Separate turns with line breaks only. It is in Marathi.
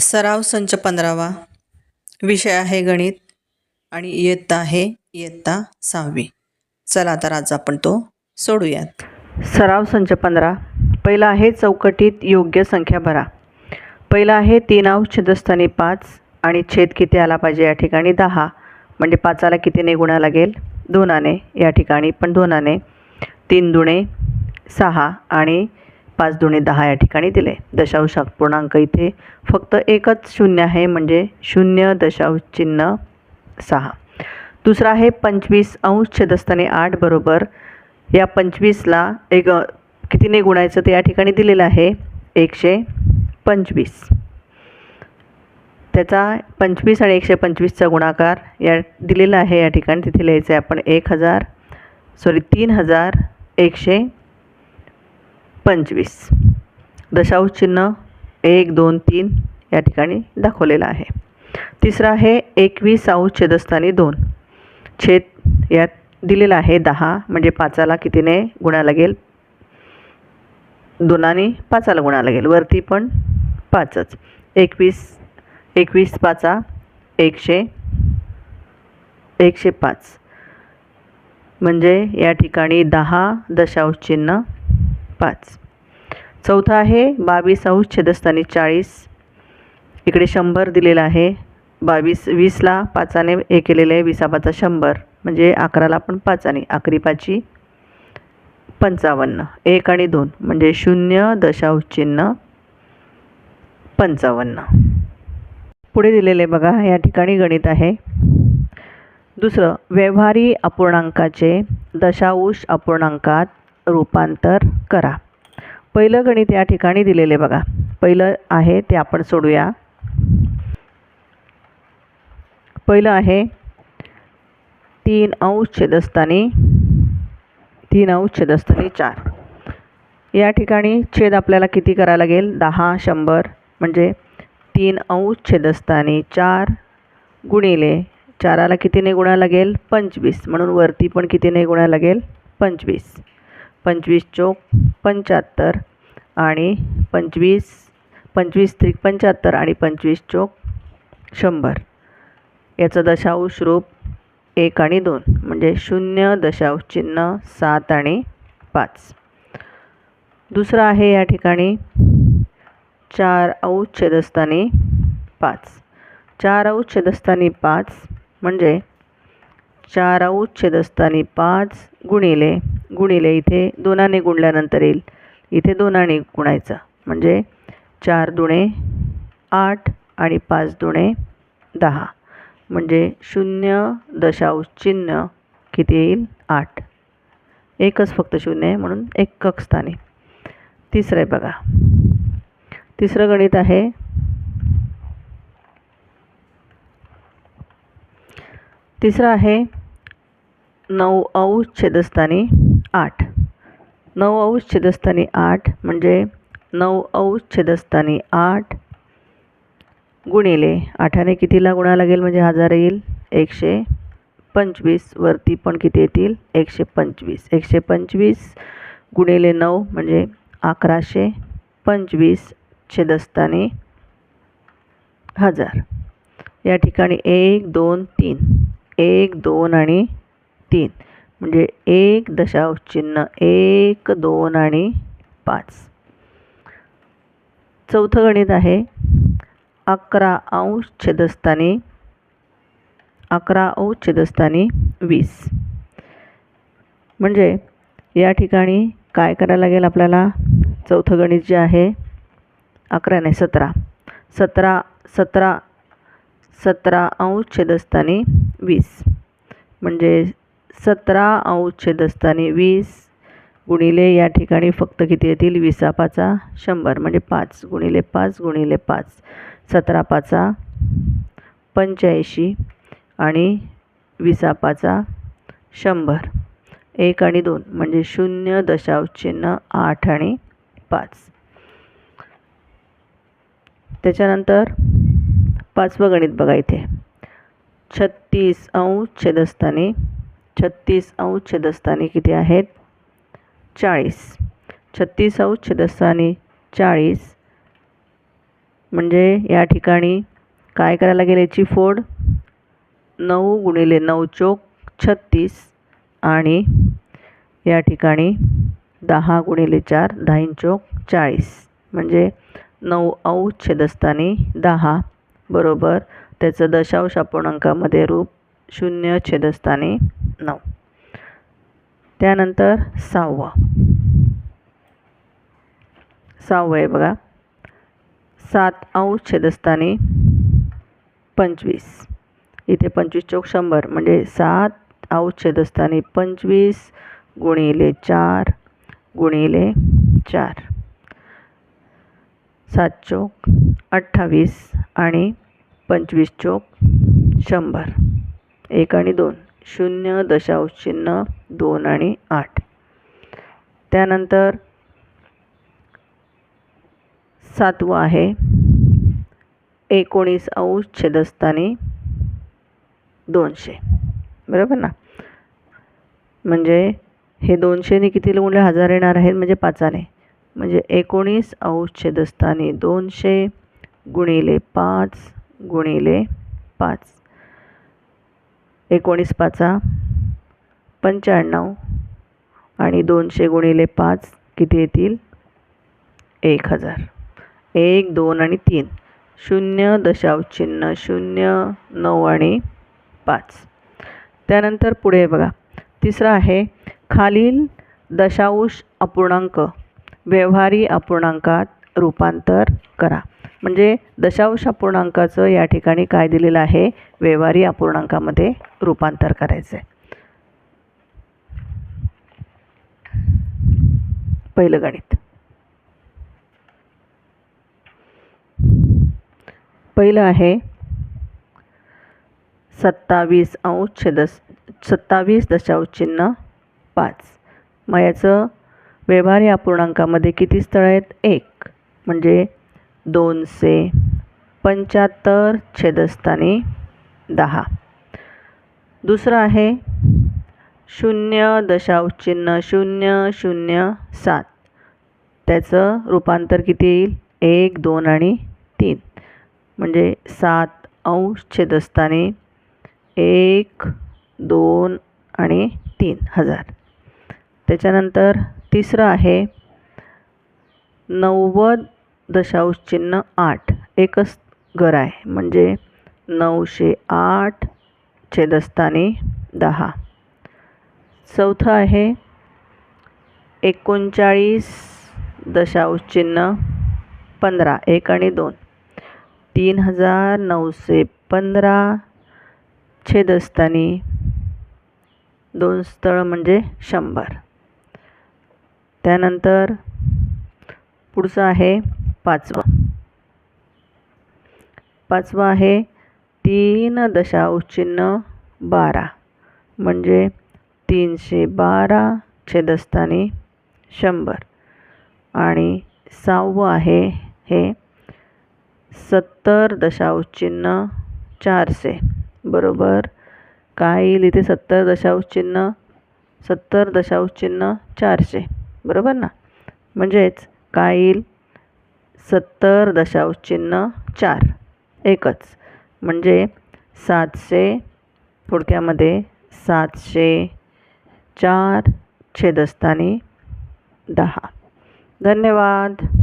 सराव संच पंधरावा. विषय आहे गणित आणि इयत्ता आहे इयत्ता सहावी. चला तर आज आपण तो सोडूयात. सराव संच पंधरा. पहिला आहे चौकटीत योग्य संख्या भरा. पहिला आहे तीन आव छेदस्थानी पाच आणि छेद किती आला पाहिजे या ठिकाणी दहा. म्हणजे पाचाला कितीने गुणा लागेल? दोनाने. या ठिकाणी पण दोनाने. तीन दुणे सहा आणि पाच दोन्ही दहा या ठिकाणी दिले. दशांश पूर्णांक इथे फक्त एकच शून्य आहे म्हणजे शून्य दशांश चिन्ह सहा. दुसरा आहे पंचवीस अंश छेदस्थाने आठ बरोबर. या पंचवीसला एक कितीने गुणायचं ते या ठिकाणी दिलेलं आहे? एकशे पंचवीस. त्याचा पंचवीस आणि एकशे पंचवीसचा गुणाकार या दिलेला आहे या ठिकाणी. तिथे लिहायचं आहे आपण एक हजार सॉरी तीन हजार एकशे पंचवीस. दशांश चिन्ह एक दोन तीन या ठिकाणी दाखवलेलं आहे. तिसरा आहे एकवीस अंश छेदस्थानी दोन. छेद यात दिलेला आहे दहा म्हणजे पाचाला कितीने गुणा लागेल? दोनाने पाचाला गुणा लागेल. वरती पण पाचच. एकवीस एकवीस पाचा एकशे एकशे पाच. म्हणजे या ठिकाणी दहा दशांश चिन्ह पाच. चौथा आहे बावीस अंश छेदस्थानी चाळीस. इकडे शंभर दिलेलं आहे. बावीस वीसला पाचाने हे केलेलं आहे वीसा पाचा शंभर. म्हणजे अकराला पण पाचाने अकरी पाची पंचावन्न. एक आणि दोन. म्हणजे शून्य दशांश चिन्ह पंचावन्न. पुढे दिलेले बघा या ठिकाणी गणित आहे. दुसरं व्यवहारी अपूर्णांकाचे दशांश अपूर्णांकात रूपांतर करा. पहिलं गणित या ठिकाणी दिलेले बघा. पहिलं आहे ते आपण सोडूया. पहिलं आहे तीन अंश छेदस्थानी तीन अंश छेदस्थानी चार. या ठिकाणी छेद आपल्याला किती करायला लागेल? दहा शंभर म्हणजे तीन अंश छेदस्थानी चार गुणिले चाराला कितीने गुणा लागेल? पंचवीस. म्हणून वरती पण कितीने गुणा लागेल? पंचवीस. पंचवीस चोक पंच्याहत्तर आणि पंचवीस पंचवीस त्रिक पंच्याहत्तर आणि पंचवीस चोक शंभर. याचं दशांश रूप एक आणि दोन म्हणजे शून्य दशांश चिन्ह सात आणि पाच. दुसरं आहे या ठिकाणी चार अंश छेदस्थानी पाच. चार अंश छेदस्थानी पाच म्हणजे चार अंश छेदस्थानी पाच गुणिले गुणिले इथे दोनाने गुणल्यानंतर येईल. इथे दोनाने गुणायचं. म्हणजे चार दुणे आठ आणि पाच दुणे दहा. म्हणजे शून्य दशांश चिन्ह किती येईल? आठ. एकच फक्त शून्य आहे म्हणून एकक स्थानी. तिसरं आहे बघा. तिसरं गणित आहे. तिसरं आहे नऊ अंश छेदस्थानी. आठ. नऊ अंश छेदस्थानी आठ म्हणजे नऊ अंश छेदस्थानी आठ गुणिले आठाने कितीला गुणा लागेल म्हणजे हजार येईल? एकशे पंचवीस वरती पण किती येतील? एकशे पंचवीस. एकशे पंचवीस गुणिले नऊ म्हणजे अकराशे पंचवीस छेदस्थानी हजार. या ठिकाणी एक दोन तीन. एक दोन आणि तीन. म्हणजे एक दशांश चिन्ह एक दोन आणि पाच. चौथं गणित आहे अकरा अंश छेदस्थानी अकरा अंश छेदस्थानी वीस. म्हणजे या ठिकाणी काय करायला लागेल आपल्याला? चौथं गणित जे आहे अकरा नाही सतरा. सतरा सतरा सतरा अंश छेदस्थानी वीस. म्हणजे सतरा अंश छेदस्थानी वीस गुणिले या ठिकाणी फक्त किती येतील? विसा पाचा शंभर. म्हणजे पाच गुणिले पाच गुणिले पाच. सतरा पाचा पंच्याऐंशी आणि विसा पाचा शंभर. एक आणि दोन. म्हणजे शून्य दशांश चिन्ह आठ आणि पाच. त्याच्यानंतर पाचवं गणित बघा इथे. छत्तीस अंश छेदस्थानी छत्तीस अंश छेदस्थानी किती आहेत? चाळीस. छत्तीस अंश छेदस्थानी चाळीस. म्हणजे या ठिकाणी काय करायला लागेल याची फोड? नऊ गुणिले नऊ चोक छत्तीस आणि या ठिकाणी दहा गुणिले चार दहाईन चोक चाळीस. म्हणजे नऊ औ छेदस्थानी दहा. बरोबर. त्याचं दशांश अपूर्णांकामध्ये रूप शून्य छेदस्थानी नऊ. त्यानंतर सहावं. सहावं आहे बघा. सात अंश छेदस्थानी पंचवीस. इथे पंचवीस चौक शंभर म्हणजे सात अंश छेदस्थानी पंचवीस गुणिले चार गुणिले चार. सात चौक अठ्ठावीस आणि पंचवीस चौक शंभर. एक आणि दोन. शून्य दशांश चिन्ह दोन आणि आठ. त्यानंतर सातवं आहे एकोणीस अंश छेदस्थानी दोनशे. बरोबर ना? म्हणजे हे दोनशेने किती गुणले हजार येणार आहेत? म्हणजे पाचाने. म्हणजे एकोणीस अंश छेदस्थानी दोनशे गुणिले पाच गुणिले पाच. एकोणीस पाचा पंच्याण्णव आणि दोनशे गुणिले पाच किती येतील? एक हजार. एक दोन आणि तीन. शून्य दशावचिन्ह शून्य नऊ आणि पाच. त्यानंतर पुढे बघा. तिसरं आहे खालील दशांश अपूर्णांक व्यवहारी अपूर्णांकात रूपांतर करा. म्हणजे दशांश अपूर्णांकाचं या ठिकाणी काय दिलेलं आहे? व्यवहारी अपूर्णांकामध्ये रूपांतर करायचं आहे पहिलं गणित. पहिलं आहे सत्तावीस अंश छेदस सत्तावीस दशांश चिन्ह पाच. मग याचं व्यवहारी अपूर्णांकामध्ये किती स्थळ आहेत? एक. म्हणजे दोनशे पंच्याहत्तर छेदस्थानी दहा. दुसरं आहे शून्य दशांश चिन्ह शून्य शून्य सात. त्याचं रूपांतर किती येईल? एक दोन आणि तीन. म्हणजे सात अंश छेदस्थानी एक दोन आणि तीन हजार. त्याच्यानंतर तिसरं आहे नव्वद दशांश चिन्ह आठ. एकच घर आहे. म्हणजे नऊशे आठ छेदस्थानी दहा. चौथं आहे एकोणचाळीस दशांश चिन्ह पंधरा. एक आणि दोन. तीन हजार नऊशे पंधरा छेदस्थानी दोन स्थळ म्हणजे शंभर. त्यानंतर पुढचं आहे पाचवं. पाचवं आहे तीन दशांश चिन्ह बारा. म्हणजे तीनशे बारा छेदस्थानी शंभर. आणि सहावं आहे हे सत्तर दशांश चिन्ह चारशे. बरोबर? काय येईल इथे सत्तर दशांश चिन्ह सत्तर दशांश चिन्ह चारशे. बरोबर ना? म्हणजेच काय येईल? सत्तर दशांश चिन्ह चार. एकच. म्हणजे सातशे थोडक्यामध्ये सातशे चार छेदस्थानी दहा. धन्यवाद.